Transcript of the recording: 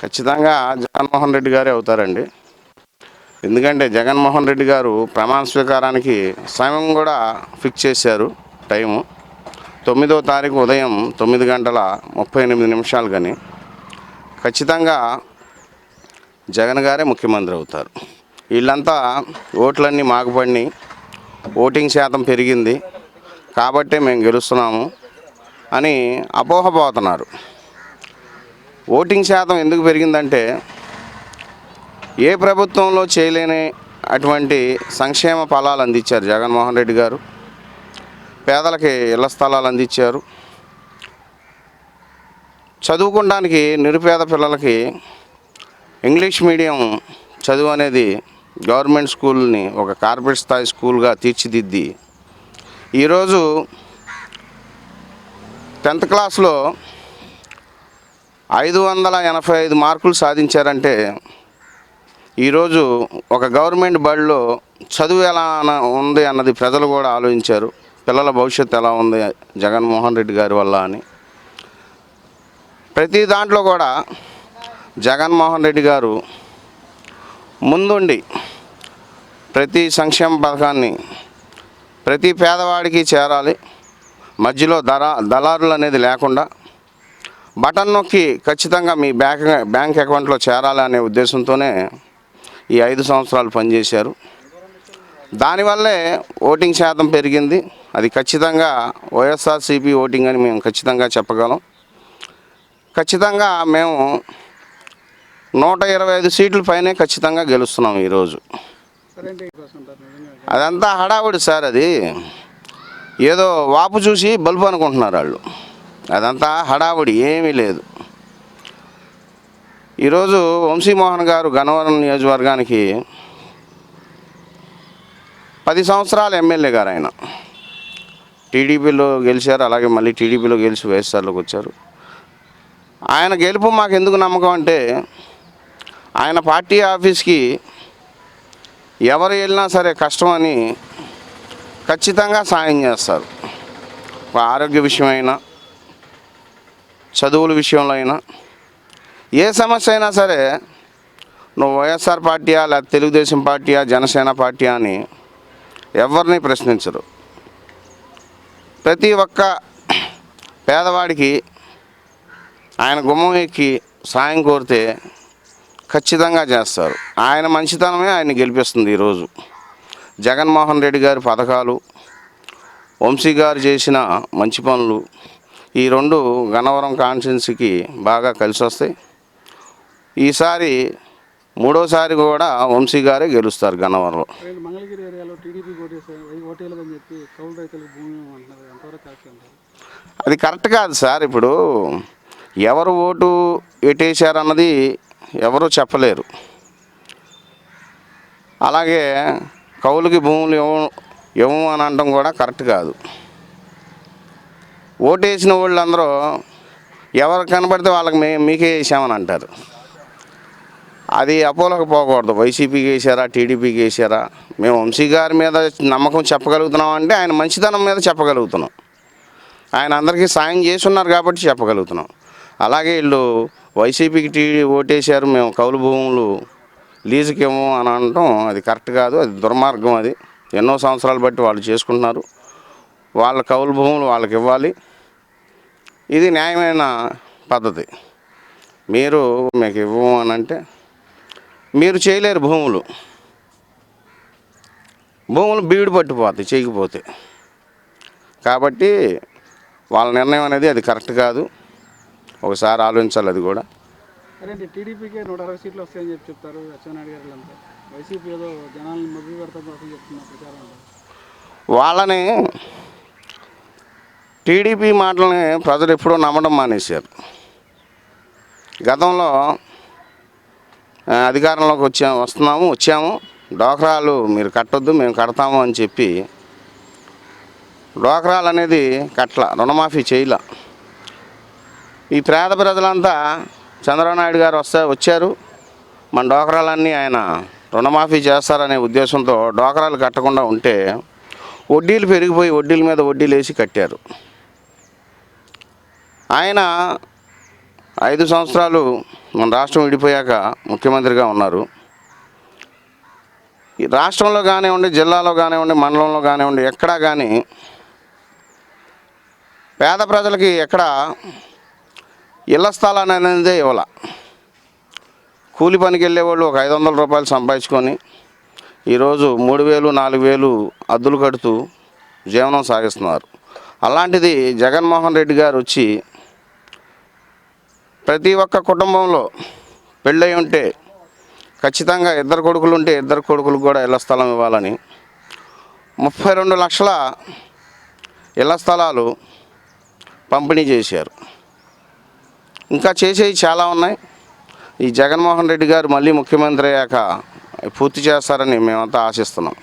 ఖచ్చితంగా జగన్మోహన్ రెడ్డి గారే అవుతారండి. ఎందుకంటే జగన్మోహన్ రెడ్డి గారు ప్రమాణ స్వీకారానికి సమయం కూడా ఫిక్స్ చేశారు టైము. తొమ్మిదో తారీఖు ఉదయం తొమ్మిది గంటల ముప్పై ఎనిమిది నిమిషాలు కానీ ఖచ్చితంగా జగన్ గారే ముఖ్యమంత్రి అవుతారు. వీళ్ళంతా ఓట్లన్నీ మాకుపడినాయి ఓటింగ్ శాతం పెరిగింది. కాబట్టే మేము గెలుస్తున్నాము అని అపోహపోతున్నారు. ఓటింగ్ శాతం ఎందుకు పెరిగిందంటే ఏ ప్రభుత్వంలో చేయలేని అటువంటి సంక్షేమ ఫలాలు అందించారు జగన్మోహన్ రెడ్డి గారు. పేదలకి ఇళ్ళ స్థలాలు అందించారు. చదువుకోవడానికి నిరుపేద పిల్లలకి ఇంగ్లీష్ మీడియం చదువు అనేది గవర్నమెంట్ స్కూల్ని ఒక కార్పొరేట్ స్థాయి స్కూల్గా తీర్చిదిద్ది. ఈరోజు టెన్త్ క్లాస్లో ఐదు వందల ఎనభై ఐదు మార్కులు సాధించారంటే ఈరోజు ఒక గవర్నమెంట్ బడిలో చదువు ఎలా ఉంది అన్నది ప్రజలు కూడా ఆలోచించారు. పిల్లల భవిష్యత్తు ఎలా ఉంది జగన్మోహన్ రెడ్డి గారి వల్ల అని. ప్రతి దాంట్లో కూడా జగన్మోహన్ రెడ్డి గారు ముందుండి ప్రతి సంక్షేమ పథకాన్ని ప్రతి పేదవాడికి చేరాలి. మధ్యలో దరా దళారులు అనేది లేకుండా బటన్ నొక్కి ఖచ్చితంగా మీ బ్యాంక్ బ్యాంక్ అకౌంట్లో చేరాలి అనే ఉద్దేశంతోనే ఈ ఐదు సంవత్సరాలు పనిచేశారు. దానివల్లే ఓటింగ్ శాతం పెరిగింది. అది ఖచ్చితంగా వైఎస్ఆర్సీపీ ఓటింగ్ అని మేము ఖచ్చితంగా చెప్పగలం. ఖచ్చితంగా మేము నూట ఇరవై ఐదు సీట్ల పైనే ఖచ్చితంగా గెలుస్తున్నాం ఈరోజు. అదంతా హడావుడి సార్ అది. ఏదో వాపు చూసి బల్బు అనుకుంటున్నారు వాళ్ళు. అదంతా హడావుడి ఏమీ లేదు. ఈరోజు వంశీమోహన్ గారు గన్నవరం నియోజకవర్గానికి పది సంవత్సరాలు ఎమ్మెల్యే గారు ఆయన. టీడీపీలో గెలిచారు అలాగే మళ్ళీ టీడీపీలో గెలిచి వైఎస్ఆర్లోకి వచ్చారు. ఆయన గెలుపు మాకు ఎందుకు నమ్మకం అంటే ఆయన పార్టీ ఆఫీస్కి ఎవరు వెళ్ళినా సరే కష్టమని ఖచ్చితంగా సాయం చేస్తారు. ఒక ఆరోగ్య విషయమైనా చదువుల విషయంలో అయినా ఏ సమస్య అయినా సరే నువ్వు వైఎస్ఆర్ పార్టీయా లేదా తెలుగుదేశం పార్టీయా జనసేన పార్టీయా అని ఎవరిని ప్రశ్నించరు. ప్రతి ఒక్క పేదవాడికి ఆయన గుమ్మం ఎక్కి సాయం కోరితే ఖచ్చితంగా చేస్తారు. ఆయన మంచితనమే ఆయన గెలిపిస్తుంది ఈరోజు. జగన్మోహన్ రెడ్డి గారి పథకాలు వంశీ గారు చేసిన మంచి పనులు ఈ రెండు గన్నవరం కాన్స్టిట్యున్సీకి బాగా కలిసి వస్తాయి ఈసారి మూడోసారి కూడా వంశీ గారే గెలుస్తారు గన్నవరంలో అది కరెక్ట్ కాదు సార్ ఇప్పుడు ఎవరు ఓటు ఎటేశారన్నది ఎవరు చెప్పలేరు. అలాగే కౌలుకి భూములు ఇవ్వ ఇవ్వము అని అనడం కూడా కరెక్ట్ కాదు. ఓటేసిన వాళ్ళందరూ ఎవరు కనబడితే వాళ్ళకి మే మీకే వేసామని అంటారు. అది అపోలోకి పోకూడదు. వైసీపీకి వేసారా టీడీపీకి వేసారా మేము వంశీ గారి మీద నమ్మకం చెప్పగలుగుతున్నాం అంటే ఆయన మంచితనం మీద చెప్పగలుగుతున్నాం. ఆయన అందరికీ సాయం చేసి ఉన్నారు కాబట్టి చెప్పగలుగుతున్నాం. అలాగే వీళ్ళు వైసీపీకి టీ ఓటేశారు మేము కౌలు భూములు లీజుకి ఇవ్వము అని అనటం అది కరెక్ట్ కాదు అది దుర్మార్గం అది. ఎన్నో సంవత్సరాలు బట్టి వాళ్ళు చేసుకుంటున్నారు. వాళ్ళ కౌలు భూములు వాళ్ళకి ఇవ్వాలి. ఇది న్యాయమైన పద్ధతి. మీరు మీకు ఇవ్వము అని అంటే మీరు చేయలేరు భూములు. భూములు బీడు పట్టిపోతాయి చేయకపోతే. కాబట్టి వాళ్ళ నిర్ణయం అనేది అది కరెక్ట్ కాదు. ఒకసారి ఆలోచించాలి అది కూడా. సరేంటి టీడీపీకే నూట అరవై సీట్లు వస్తాయని చెప్పి చెప్తారు అచ్చెన్నాయుడు గారు వీళ్ళంతా. వైసీపీ ఏదో జనాలను మభ్య పెడతాం కోసం చెప్తున్న ప్రచారం అంటారు వాళ్ళని టీడీపీ మాటలని ప్రజలు ఎప్పుడూ నమ్మడం మానేశారు. గతంలో అధికారంలోకి వచ్చాము వస్తున్నాము వచ్చాము. డోక్రాలు మీరు కట్టొద్దు మేము కడతాము అని చెప్పి డోక్రాలు అనేది కట్ల రుణమాఫీ చేయల. ఈ పేద ప్రజలంతా చంద్రబాబు నాయుడు గారు వస్తే వచ్చారు. మన డోకరాలన్నీ ఆయన రుణమాఫీ చేస్తారనే ఉద్దేశంతో డోకరాలు కట్టకుండా ఉంటే వడ్డీలు పెరిగిపోయి వడ్డీల మీద వడ్డీలు వేసి కట్టారు. ఆయన ఐదు సంవత్సరాలు మన రాష్ట్రం విడిపోయాక ముఖ్యమంత్రిగా ఉన్నారు. ఈ రాష్ట్రంలో కానివ్వండి జిల్లాలో కానివ్వండి మండలంలో కానివ్వండి ఎక్కడా కానీ పేద ప్రజలకి ఎక్కడ ఇళ్ళ స్థలాన్ని అనేది ఇవ్వాల. కూలి పనికి వెళ్ళేవాళ్ళు ఒక ఐదు వందల రూపాయలు సంపాదించుకొని ఈరోజు మూడు వేలు నాలుగు వేలు అద్దులు కడుతూ జీవనం సాగిస్తున్నారు. అలాంటిది జగన్మోహన్ రెడ్డి గారు వచ్చి ప్రతి ఒక్క కుటుంబంలో పెళ్ళై ఉంటే ఖచ్చితంగా ఇద్దరు కొడుకులు ఉంటే ఇద్దరు కొడుకులకు కూడా ఇళ్ళ స్థలం ఇవ్వాలని. ముప్పై రెండు లక్షల ఇళ్ళ స్థలాలు పంపిణీ చేశారు. ఇంకా చేసేవి చాలా ఉన్నాయి. ఈ జగన్మోహన్ రెడ్డి గారు మళ్ళీ ముఖ్యమంత్రి అయ్యాక పూర్తి చేస్తారని మేమంతా ఆశిస్తున్నాం.